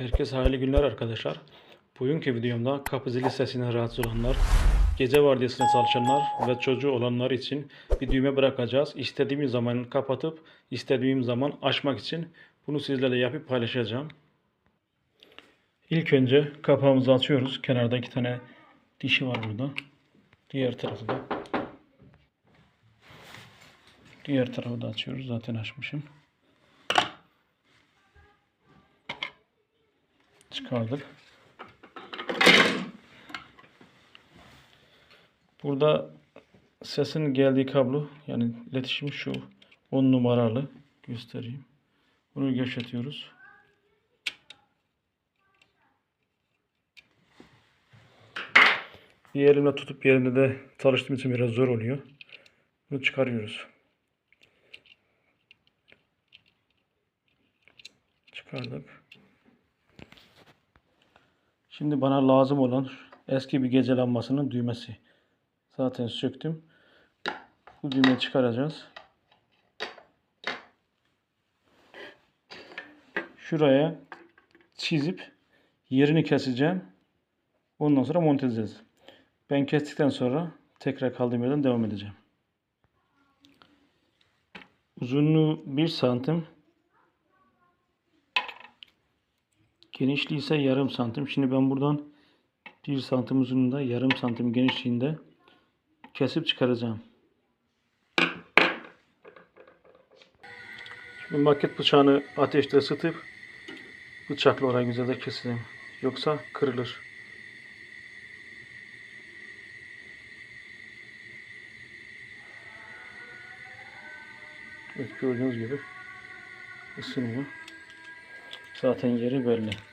Herkese hayırlı günler arkadaşlar. Bugünkü videomda kapı zili sesine rahatsız olanlar, gece vardiyasında çalışanlar ve çocuğu olanlar için bir düğme bırakacağız. İstediğim zaman kapatıp istediğim zaman açmak için bunu sizlerle yapıp paylaşacağım. İlk önce kapağımızı açıyoruz. Kenarda iki tane dişi var burada. Diğer tarafı da. Diğer tarafı da açıyoruz. Zaten açmışım. Çıkardık. Burada sesin geldiği kablo yani iletişim şu 10 numaralı göstereyim. Bunu gevşetiyoruz. Bir elimle tutup bir elimle de çalıştığım için biraz zor oluyor. Bunu çıkarıyoruz. Çıkardık. Şimdi bana lazım olan eski bir gece lambasının düğmesi. Zaten söktüm. Bu düğmeyi çıkaracağız. Şuraya çizip yerini keseceğim. Ondan sonra monte edeceğiz. Ben kestikten sonra tekrar kaldığım yerden devam edeceğim. Uzunluğu 1 santim. Genişliği ise yarım santim. Şimdi ben buradan 1 santim uzunluğunda yarım santim genişliğinde kesip çıkaracağım. Şimdi maket bıçağını ateşte ısıtıp bıçakla orayı güzelce keseceğim. Yoksa kırılır. Evet gördüğünüz gibi ısınıyor. Zaten yeri belli.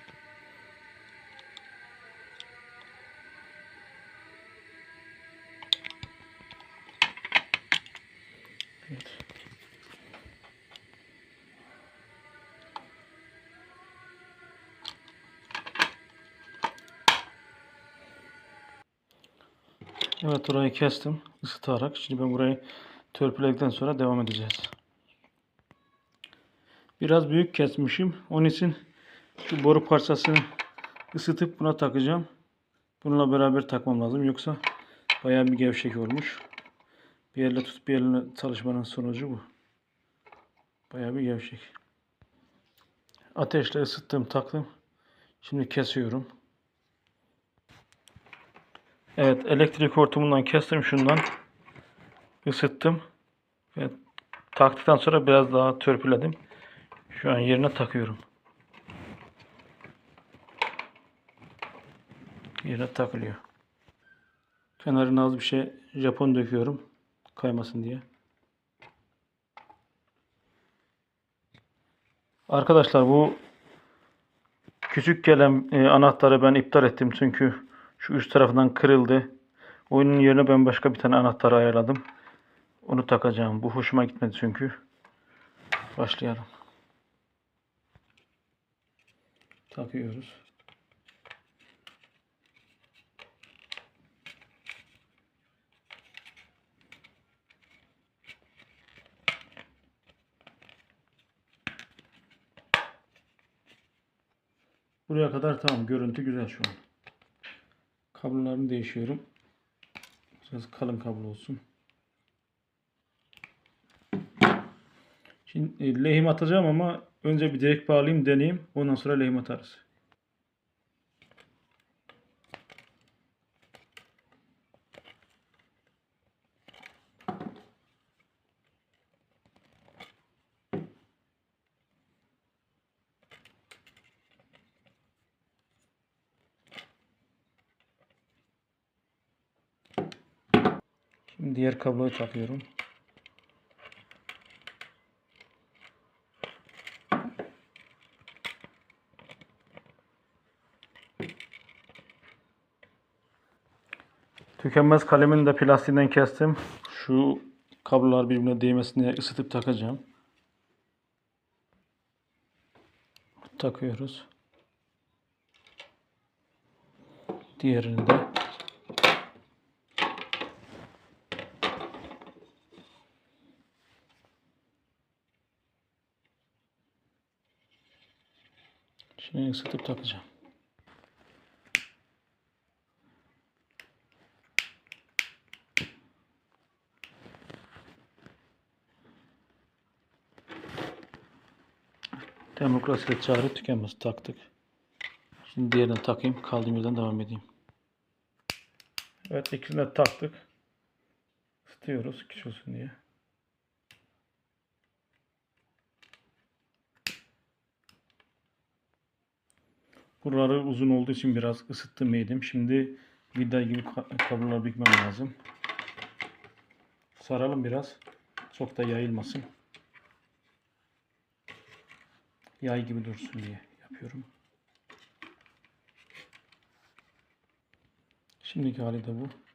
Evet orayı kestim ısıtarak. Şimdi ben burayı törpüledikten sonra devam edeceğiz. Biraz büyük kesmişim. Onun için şu boru parçasını ısıtıp buna takacağım. Bununla beraber takmam lazım. Yoksa bayağı bir gevşek olmuş. Bir elle tutup bir elle çalışmanın sonucu bu. Bayağı bir gevşek. Ateşle ısıttım, taktım. Şimdi kesiyorum. Evet, elektrik hortumundan kestim şundan. Isıttım. Ve taktıktan sonra biraz daha törpüledim. Şu an yerine takıyorum. Yerine takılıyor. Kenarına az bir şey Japon döküyorum. Kaymasın diye. Arkadaşlar bu küçük gelen e, anahtarı ben iptal ettim. Çünkü şu üst tarafından kırıldı. Onun yerine ben başka bir tane anahtar ayarladım. Onu takacağım. Bu hoşuma gitmedi çünkü. Başlayalım. takıyoruz. Buraya kadar tamam. Görüntü güzel şu an. Kablolarını değişiyorum. Biraz kalın kablo olsun. Şimdi e, lehim atacağım ama önce bir direkt bağlayayım deneyeyim. Ondan sonra lehim atarız. Şimdi diğer kabloyu takıyorum. Tükenmez kalemin de plastiğinden kestim. Şu kablolar birbirine değmesin diye ısıtıp takacağım. Takıyoruz. Diğerini de Şimdi ısıtıp takacağım. Demokrasiyle çağrı tükenmez. Taktık. Şimdi diğerini takayım. Kaldığım yerden devam edeyim. Evet ikisini de taktık. Isıtıyoruz küçük olsun diye. Buraları uzun olduğu için biraz ısıttım yedim. Şimdi vida gibi ka- kabloları bükmem lazım. Saralım biraz. Çok da yayılmasın. Yay gibi dursun diye yapıyorum. Şimdiki hali de bu.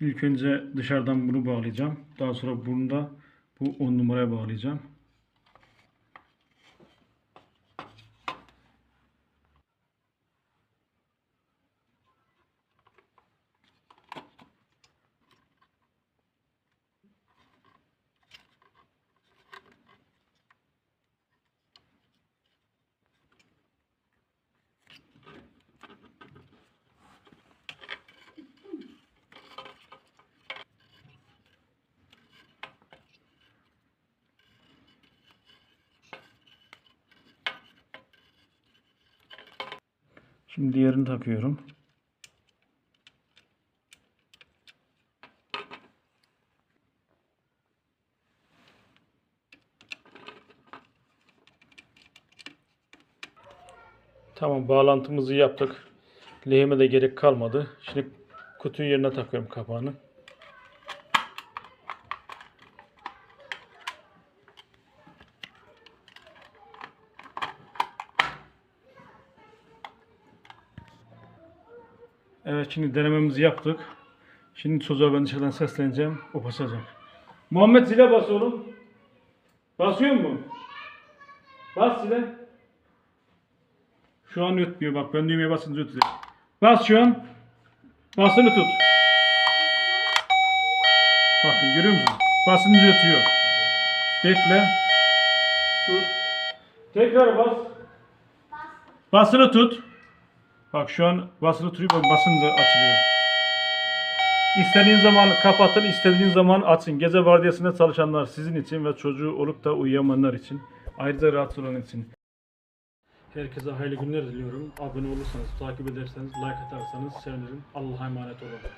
İlk önce dışarıdan bunu bağlayacağım. Daha sonra bunu da bu 10 numaraya bağlayacağım. Şimdi diğerini takıyorum. Tamam bağlantımızı yaptık. Lehime de gerek kalmadı. Şimdi kutuyu yerine takıyorum kapağını. Evet şimdi denememizi yaptık. Şimdi çocuğa ben dışarıdan sesleneceğim. O basacak. Muhammed zile bas oğlum. Basıyor mu? Bas zile. Şu an ötmüyor bak ben düğmeye basınca ötecek. Bas şu an. Basını tut. Bakın görüyor musun? Basınca ötüyor. Bekle. Dur. Tekrar bas. Basını tut. Bak şu an basılı tutuyor basınca açılıyor. İstediğin zaman kapatın, istediğin zaman açın. Gece vardiyasında çalışanlar sizin için ve çocuğu olup da uyuyamayanlar için. Ayrıca rahatsız olan için. Herkese hayırlı günler diliyorum. Abone olursanız, takip ederseniz, like atarsanız sevinirim. Allah'a emanet olun.